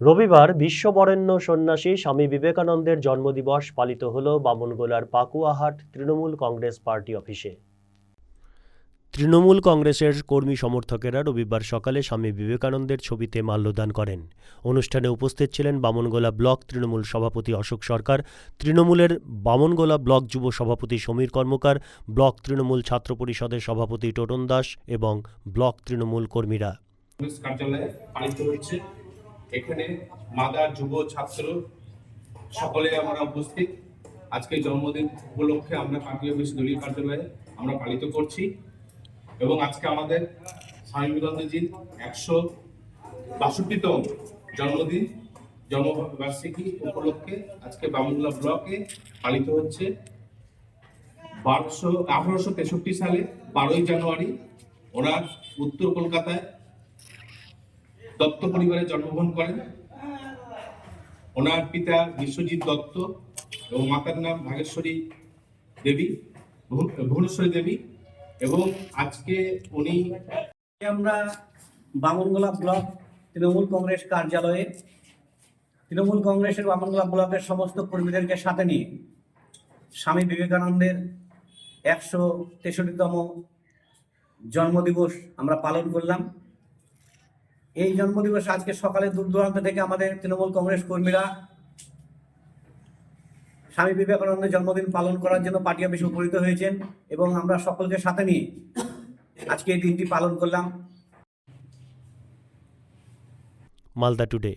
রবিবার বিশ্ববরেণ্য সন্ন্যাসী স্বামী বিবেকানন্দের জন্মদিবস পালিত হল বামনগোলার পাকুয়াহাট তৃণমূল কংগ্রেস পার্টি অফিসে। তৃণমূল কংগ্রেসের কর্মী সমর্থকেরা রবিবার সকালে স্বামী বিবেকানন্দের ছবিতে মাল্যদান করেন। অনুষ্ঠানে উপস্থিত ছিলেন বামনগোলা ব্লক তৃণমূল সভাপতি অশোক সরকার, তৃণমূলের বামনগোলা ব্লক যুব সভাপতি সমীর কর্মকার, ব্লক তৃণমূল ছাত্র পরিষদের সভাপতি টোটন দাস এবং ব্লক তৃণমূল কর্মীরা। এখানে মাদার যুব ছাত্র সকলে আমরা উপস্থিত। আজকে জন্মদিন উপলক্ষে আমরা পার্টি অফিস দলীয় কার্যালয়ে আমরা পালিত করছি এবং আজকে আমাদের স্বামী বিবেকানন্দজির একশো বাষট্টিতম জন্মদিন, জন্মবার্ষিকী উপলক্ষে আজকে বামুল্লা ব্লকে পালিত হচ্ছে। বারোশো, আঠারোশো তেষট্টি সালে বারোই জানুয়ারি ওনার উত্তর কলকাতায় দত্ত পরিবারে জন্মগ্রহণ করেন। ওনার পিতা বিশ্বজিৎ দত্ত এবং মাতার নাম ভাগেশ্বরী দেবী ভুবনেশ্বরী দেবী এবং আজকে উনি আমরা বামনগোলা ব্লক তৃণমূল কংগ্রেস কার্যালয়ে, তৃণমূল কংগ্রেসের বামনগোলা ব্লকের সমস্ত কর্মীদেরকে সাথে নিয়ে স্বামী বিবেকানন্দের একশো তেষট্টিতম জন্মদিবস আমরা পালন করলাম। এই জন্মদিবস আজকে সকালে দূর দূরান্ত থেকে আমাদের তৃণমূল কংগ্রেস কর্মীরা স্বামী বিবেকানন্দের জন্মদিন পালন করার জন্য পার্টি অফিসে উপনীত হয়েছেন এবং আমরা সকলকে সাথে নিয়ে আজকে এই দিনটি পালন করলাম। মালদা টুডে।